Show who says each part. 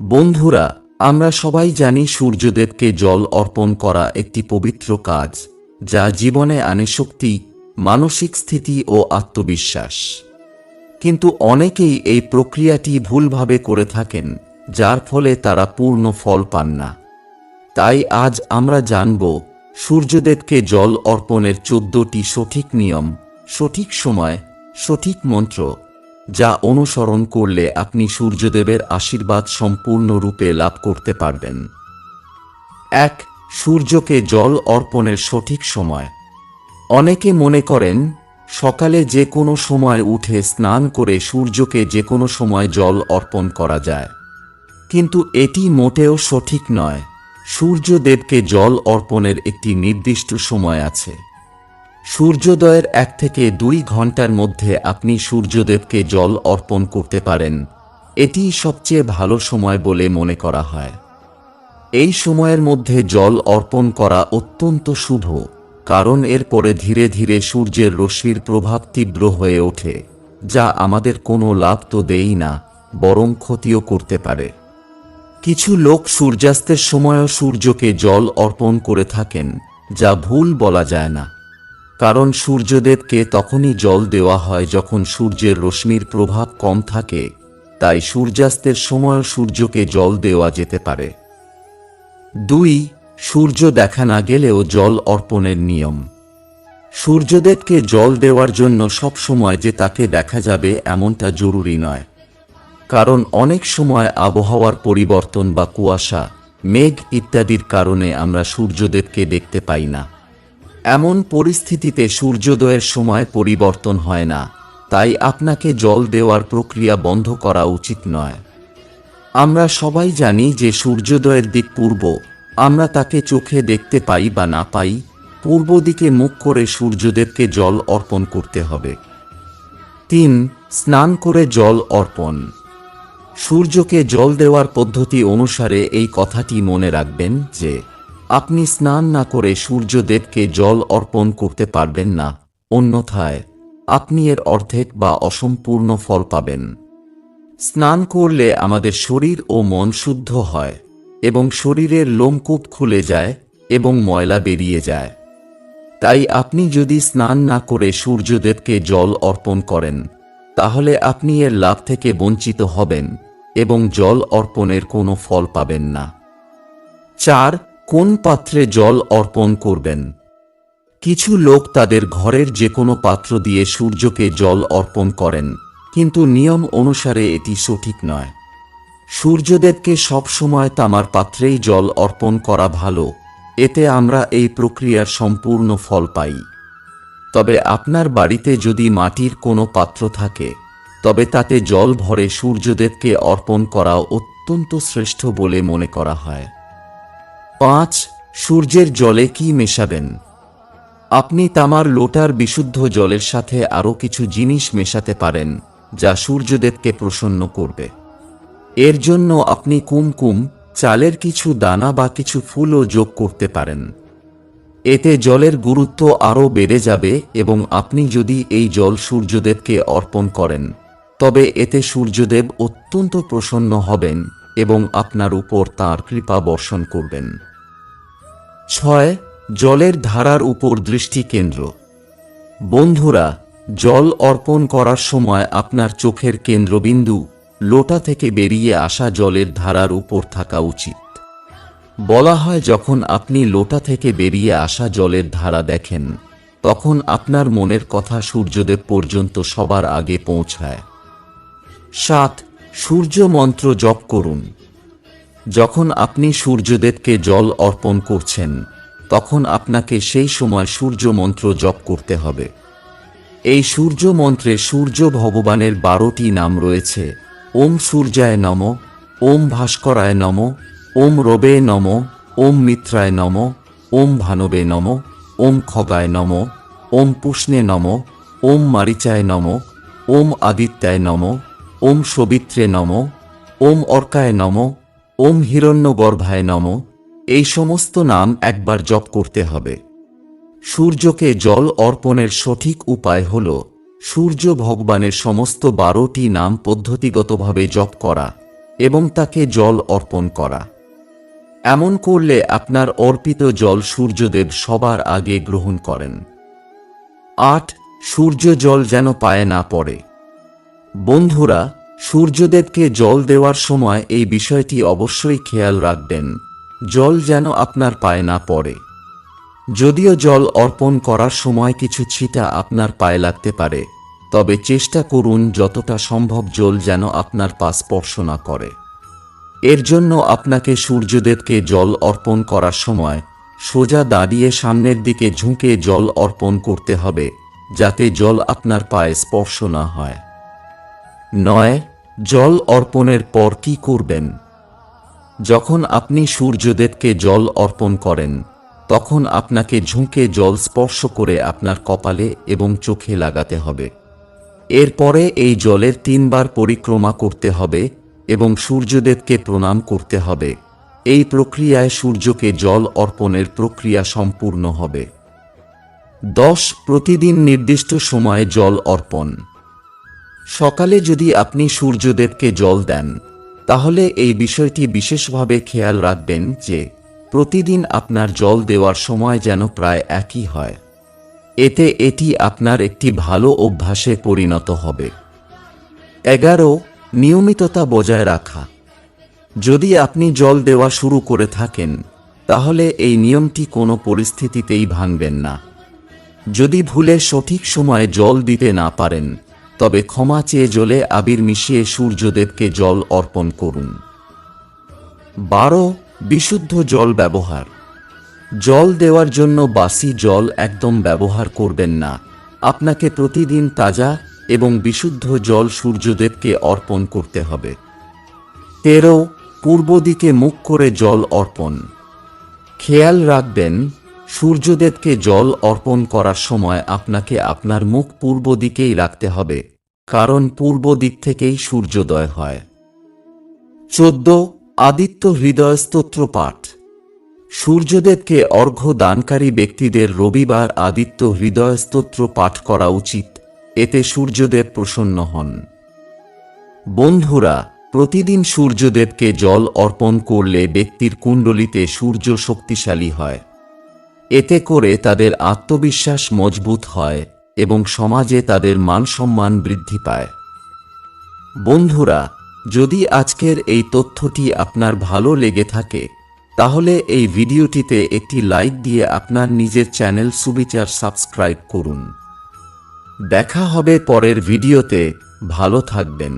Speaker 1: বন্ধুরা, আমরা সবাই জানি সূর্যদেবকে জল অর্পণ করা একটি পবিত্র কাজ, যা জীবনে আনে শক্তি, মানসিক স্থিতি ও আত্মবিশ্বাস। কিন্তু অনেকেই এই প্রক্রিয়াটি ভুলভাবে করে থাকেন, যার ফলে তারা পূর্ণ ফল পান না। তাই আজ আমরা জানব, সূর্যদেবকে জল অর্পণের চোদ্দটি সঠিক নিয়ম, সঠিক সময়, সঠিক মন্ত্র যা অনুসরণ করলে আপনি সূর্যদেবের আশীর্বাদ সম্পূর্ণরূপে লাভ করতে পারবেন। এক, সূর্যকে জল অর্পণের সঠিক সময়। অনেকে মনে করেন, সকালে যে কোনো সময় উঠে স্নান করে সূর্যকে যে কোনো সময় জল অর্পণ করা যায়। কিন্তু এটি মোটেও সঠিক নয়। সূর্যদেবকে জল অর্পণের একটি নির্দিষ্ট সময় আছে। সূর্যোদয়ের এক থেকে দুই ঘণ্টার মধ্যে আপনি সূর্যদেবকে জল অর্পণ করতে পারেন। এটি সবচেয়ে ভালো সময় বলে মনে করা হয়। এই সময়ের মধ্যে জল অর্পণ করা অত্যন্ত শুভ, কারণ এরপরে ধীরে ধীরে সূর্যের রশ্মির প্রভাব তীব্র হয়ে ওঠে, যা আমাদের কোনো লাভ তো দেই না, বরং ক্ষতিও করতে পারে। কিছু লোক সূর্যাস্তের সময়ও সূর্যকে জল অর্পণ করে থাকেন, যা ভুল বলা যায় না। কারণ সূর্যদেবকে তখনই জল দেওয়া হয় যখন সূর্যের রশ্মির প্রভাব কম থাকে, তাই সূর্যাস্তের সময়ও সূর্যকে জল দেওয়া যেতে পারে। দুই, সূর্য দেখা না গেলেও জল অর্পণের নিয়ম। সূর্যদেবকে জল দেওয়ার জন্য সব সময় যে তাকে দেখা যাবে এমনটা জরুরি নয়। কারণ অনেক সময় আবহাওয়ার পরিবর্তন বা কুয়াশা, মেঘ ইত্যাদির কারণে আমরা সূর্যদেবকে দেখতে পাই না। এমন পরিস্থিতিতে সূর্যোদয়ের সময় পরিবর্তন হয় না। তাই আপনাকে জল দেওয়ার প্রক্রিয়া বন্ধ করা উচিত নয়। আমরা সবাই জানি যে সূর্যোদয়ের দিক পূর্ব। আমরা তাকে চোখে দেখতে পাই বা না পাই, পূর্ব দিকে মুখ করে সূর্যদেবকে জল অর্পণ করতে হবে। তিন, স্নান করে জল অর্পণ। সূর্যকে জল দেওয়ার পদ্ধতি অনুসারে এই কথাটি মনে রাখবেন যে আপনি স্নান না করে সূর্যদেবকে জল অর্পণ করতে পারবেন না। অন্যথায়, আপনি এর অর্ধেক বা অসম্পূর্ণ ফল পাবেন। স্নান করলে আমাদের শরীর ও মন শুদ্ধ হয় এবং শরীরের লোমকূপ খুলে যায় এবং ময়লা বেরিয়ে যায়। তাই আপনি যদি স্নান না করে সূর্যদেবকে জল অর্পণ করেন, তাহলে আপনি এর লাভ থেকে বঞ্চিত হবেন এবং জল অর্পণের কোনো ফল পাবেন না। চার কোন পাত্রে জল অর্পণ করবেন? কিছু লোক তাদের ঘরের যে কোনো পাত্র দিয়ে সূর্যকে জল অর্পণ করেন, কিন্তু নিয়ম অনুসারে এটি সঠিক নয়। সূর্যদেবকে সবসময় তামার পাত্রেই জল অর্পণ করা ভালো, এতে আমরা এই প্রক্রিয়ার সম্পূর্ণ ফল পাই। তবে আপনার বাড়িতে যদি মাটির কোনো পাত্র থাকে, তবে তাতে জল ভরে সূর্যদেবকে অর্পণ করা অত্যন্ত শ্রেষ্ঠ বলে মনে করা হয়। পাঁচ, সূর্যের জলে কি মেশাবেন? আপনি তামার লোটার বিশুদ্ধ জলের সাথে আরও কিছু জিনিস মেশাতে পারেন, যা সূর্যদেবকে প্রসন্ন করবে। এর জন্য আপনি কুমকুম, চালের কিছু দানা বা কিছু ফুলও যোগ করতে পারেন। এতে জলের গুরুত্ব আরও বেড়ে যাবে এবং আপনি যদি এই জল সূর্যদেবকে অর্পণ করেন, তবে এতে সূর্যদেব অত্যন্ত প্রসন্ন হবেন এবং আপনার উপর তাঁর কৃপা বর্ষণ করবেন। ছয়, জলের ধারার উপর দৃষ্টি কেন্দ্র। বন্ধুরা, জল অর্পণ করার সময় আপনার চোখের কেন্দ্রবিন্দু লোটা থেকে বেরিয়ে আসা জলের ধারার উপর থাকা উচিত। বলা হয় যখন আপনি লোটা থেকে বেরিয়ে আসা জলের ধারা দেখেন, তখন আপনার মনের কথা সূর্যদেব পর্যন্ত সবার আগে পৌঁছায়। সাত সূর্য মন্ত্র জপ করুন। যখন আপনি সূর্যদেবকে জল অর্পণ করছেন তখন আপনাকে সেই সময় সূর্য মন্ত্র জপ করতে হবে এই সূর্য মন্ত্রে সূর্য ভগবানের বারোটি নাম রয়েছে ওম সূর্যায় নম ওম ভাস্করায় নম ওম রবে নম ওম মিত্রায় নম ওম ভানবে নম ওম খগায় নম ওম পুষ্ণে নম ওম মারিচায় নম ওম আদিত্যায় নম ওম সবিত্রে নম ওম অর্কায় নম ওম হিরণ্যগর্ভায় নম, এই সমস্ত নাম একবার জপ করতে হবে। সূর্যকে জল অর্পণের সঠিক উপায় হল, সূর্য ভগবানের সমস্ত বারোটি নাম পদ্ধতিগতভাবে জপ করা এবং তাকে জল অর্পণ করা। এমন করলে আপনার অর্পিত জল সূর্যদেব সবার আগে গ্রহণ করেন। আট, সূর্য জল যেন পায়ে না পড়ে। বন্ধুরা সূর্যদেবকে জল দেওয়ার সময় এই বিষয়টি অবশ্যই খেয়াল রাখবেন। জল যেন আপনার পায়ে না পড়ে। যদিও জল অর্পণ করার সময় কিছু ছিটা আপনার পায়ে লাগতে পারে, তবে চেষ্টা করুন যতটা সম্ভব জল যেন আপনার পা স্পর্শ না করে। এর জন্য আপনাকে সূর্যদেবকে জল অর্পণ করার সময় সোজা দাঁড়িয়ে সামনের দিকে ঝুঁকে জল অর্পণ করতে হবে, যাতে জল আপনার পায়ে স্পর্শ না হয়। নয় জল অর্পণের পর কি করবেন? যখন আপনি সূর্যদেবকে জল অর্পণ করেন, তখন আপনাকে ঝুঁকে জল স্পর্শ করে আপনার কপালে এবং চোখে লাগাতে হবে। এরপরে এই জলের তিনবার পরিক্রমা করতে হবে এবং সূর্যদেবকে প্রণাম করতে হবে। এই প্রক্রিয়ায় সূর্যকে জল অর্পণের প্রক্রিয়া সম্পূর্ণ হবে। দশ প্রতিদিন নির্দিষ্ট সময়ে জল অর্পণ। সকালে যদি আপনি সূর্যদেবকে জল দেন, তাহলে এই বিষয়টি বিশেষভাবে খেয়াল রাখবেন যে প্রতিদিন আপনার জল দেওয়ার সময় যেন প্রায় একই হয়। এতে এটি আপনার একটি ভালো অভ্যাসে পরিণত হবে। এগারো, নিয়মিততা বজায় রাখা। যদি আপনি জল দেওয়া শুরু করে থাকেন, তাহলে এই নিয়মটি কোনো পরিস্থিতিতেই ভাঙবেন না। যদি ভুলে সঠিক সময়ে জল দিতে না পারেন তবে ক্ষমা চেয়ে জলে আবির মিশিয়ে সূর্যদেবকে জল অর্পণ করুন। বারো, বিশুদ্ধ জল ব্যবহার। জল দেওয়ার জন্য বাসি জল একদম ব্যবহার করবেন না। আপনাকে প্রতিদিন তাজা এবং বিশুদ্ধ জল সূর্যদেবকে অর্পণ করতে হবে। তেরো, পূর্ব দিকে মুখ করে জল অর্পণ। খেয়াল রাখবেন, সূর্যদেবকে জল অর্পণ করার সময় আপনাকে আপনার মুখ পূর্ব দিকেই রাখতে হবে। কারণ পূর্ব দিক থেকেই সূর্যোদয় হয়। চোদ্দ, আদিত্য হৃদয় স্তোত্র পাঠ সূর্যদেবকে অর্ঘ্য দানকারী ব্যক্তিদের রবিবার আদিত্য হৃদয় স্তোত্র পাঠ করা উচিত, এতে সূর্যদেব প্রসন্ন হন। বন্ধুরা, প্রতিদিন সূর্যদেবকে জল অর্পণ করলে ব্যক্তির কুণ্ডলিতে সূর্য শক্তিশালী হয়। এতে করে তাদের আত্মবিশ্বাস মজবুত হয়। এবং সমাজে তাদের মান সম্মান বৃদ্ধি পায়। বন্ধুরা, যদি আজকের এই তথ্যটি আপনার ভালো লেগে থাকে, তাহলে এই ভিডিওটিতে একটি লাইক দিয়ে আপনার নিজের চ্যানেল সুবিচার সাবস্ক্রাইব করুন। দেখা হবে পরের ভিডিওতে। ভালো থাকবেন।